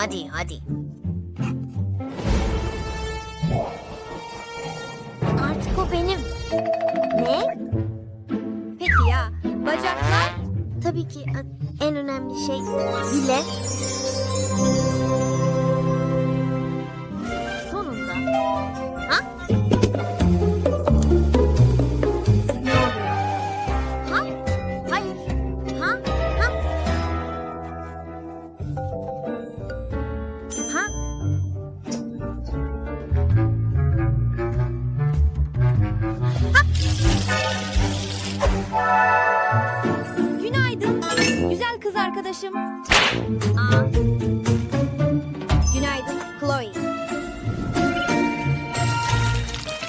Hadi hadi. Artık o benim. Ne? Peki ya bacaklar? Tabii ki e, en önemli şey bile. Arkadaşım. Aa, Günaydın Chloe.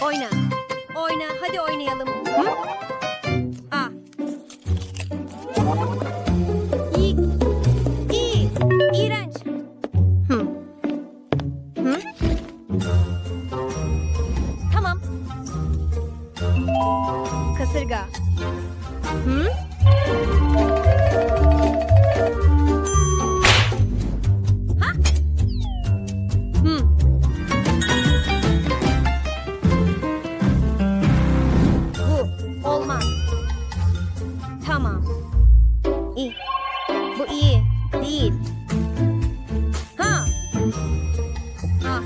Oyna. Oyna hadi oynayalım. Hı? İyi. İyi. İğrenç. Tamam. Kasırga. Hı? İyi. Değil. Ha. Ha.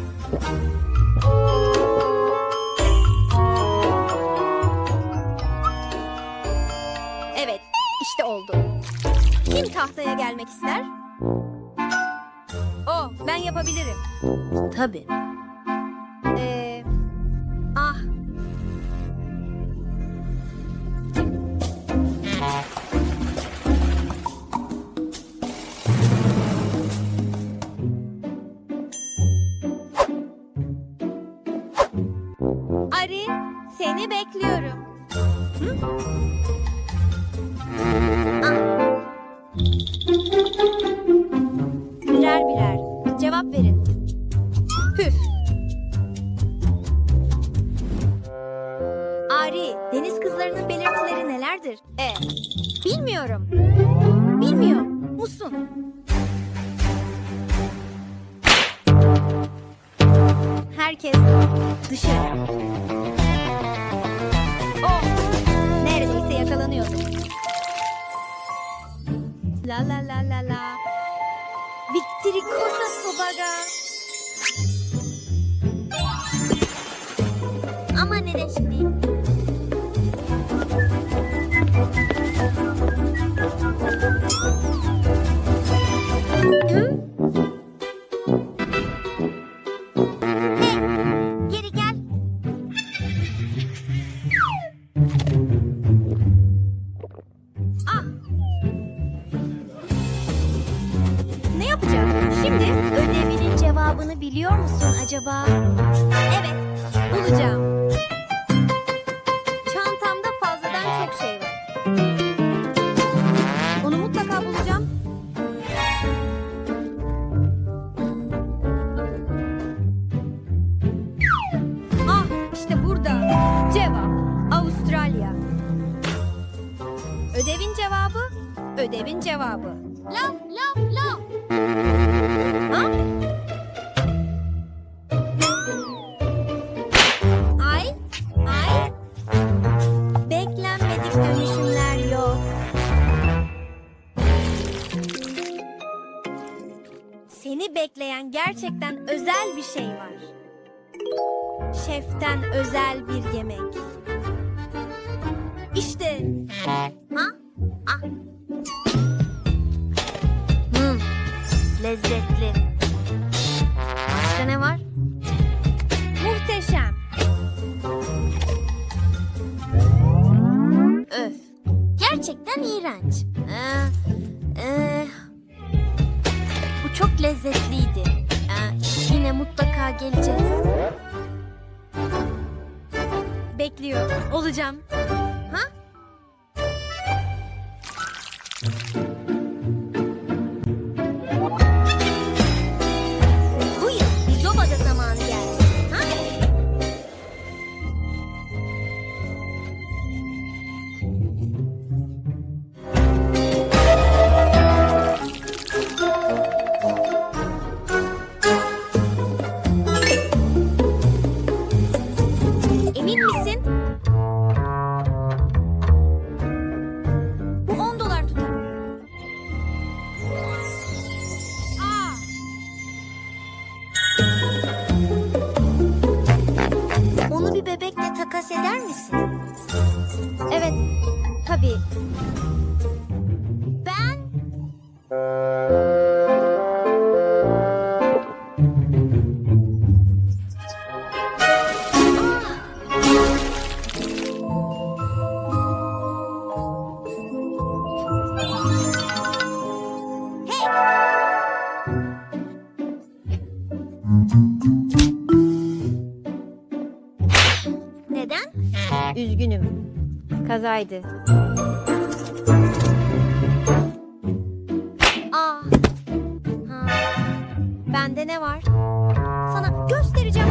Evet, işte oldu. Kim tahtaya gelmek ister? O, ben yapabilirim. tabii. Ari, seni bekliyorum. Birer birer. Cevap verin. Püf. Ari, deniz kızlarının belirtileri nelerdir? E. Bilmiyorum. Bilmiyor musun? Herkes dışarı. Oh, neredeyse yakalanıyordum. La la la la la. Victoricosa Sobaga. Ama neden şimdi? Hı? Ödevin cevabı, ödevin cevabı. Laf, laf, laf. Ha? Ay, ay. Beklenmedik dönüşümler yok. Seni bekleyen gerçekten özel bir şey var. Şeften özel bir yemek. İşte Ha? Hmm, lezzetli. Başka ne var? muhteşem. Öf. Gerçekten iğrenç. Ee, ee, bu çok lezzetliydi. Ee, yine mutlaka geleceğiz. Bekliyor. Olacağım. Neden? Üzgünüm. Kazaydı. Ah. Ha. Bende ne var? Sana göstereceğim.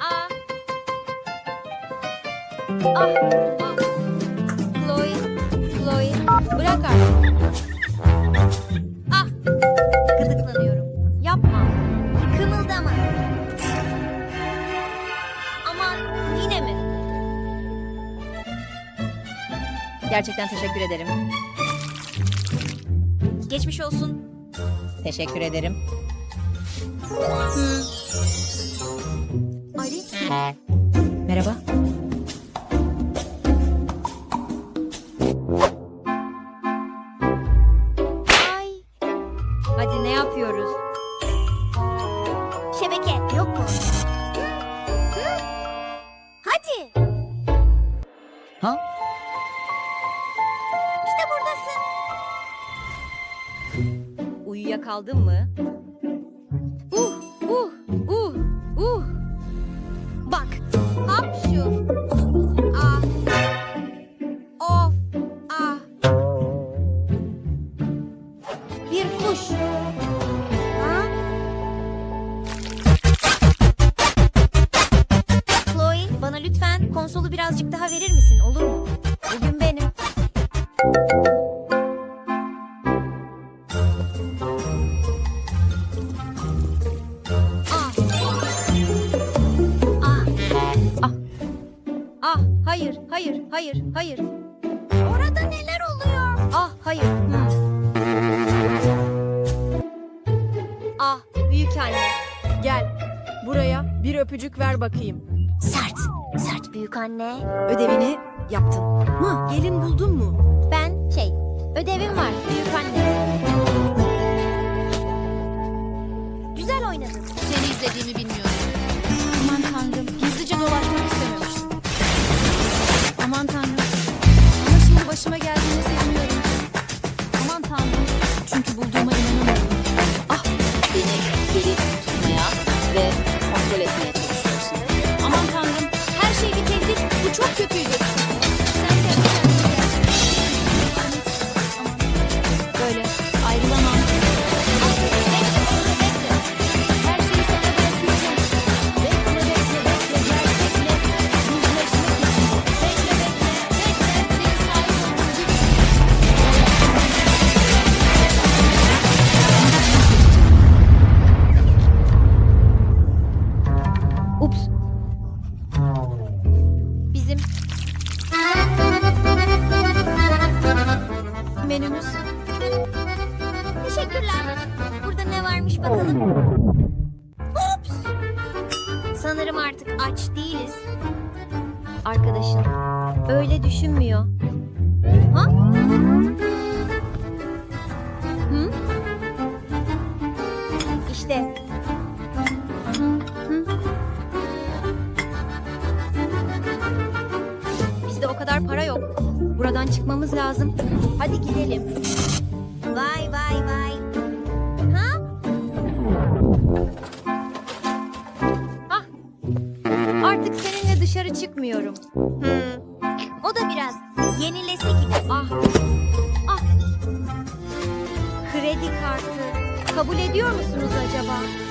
Ah. Ah. ah. Chloe. Chloe. Bırak artık. Gerçekten teşekkür ederim. Geçmiş olsun. Teşekkür ederim. Ali. Merhaba. Ay. Hadi ne yapıyoruz? Uyuyakaldın mı? Uh, uh, uh, uh. Bak, hap şu. Ah. Of, ah. Bir kuş. Ha? Chloe, bana lütfen konsolu birazcık daha verir misin, olur mu? Hayır, hayır. Orada neler oluyor? Ah, hayır. Hmm. Ah, büyük anne. Gel. Buraya bir öpücük ver bakayım. Sert. Sert büyük anne. Ödevini yaptın mı? Gelin buldun mu? Ben şey, ödevim var büyük anne. Güzel oynadın. Seni izlediğimi başıma geldiğine seviniyorum. Menümüz. Teşekkürler. Burada ne varmış bakalım. Ups. Sanırım artık aç değiliz. Arkadaşın öyle düşünmüyor. Ha? Çıkmamız lazım. Hadi gidelim. Vay vay vay. Ha? Ah. Artık seninle dışarı çıkmıyorum. Hmm. O da biraz yenilesi gibi. Ah. Ah. Kredi kartı. Kabul ediyor musunuz acaba?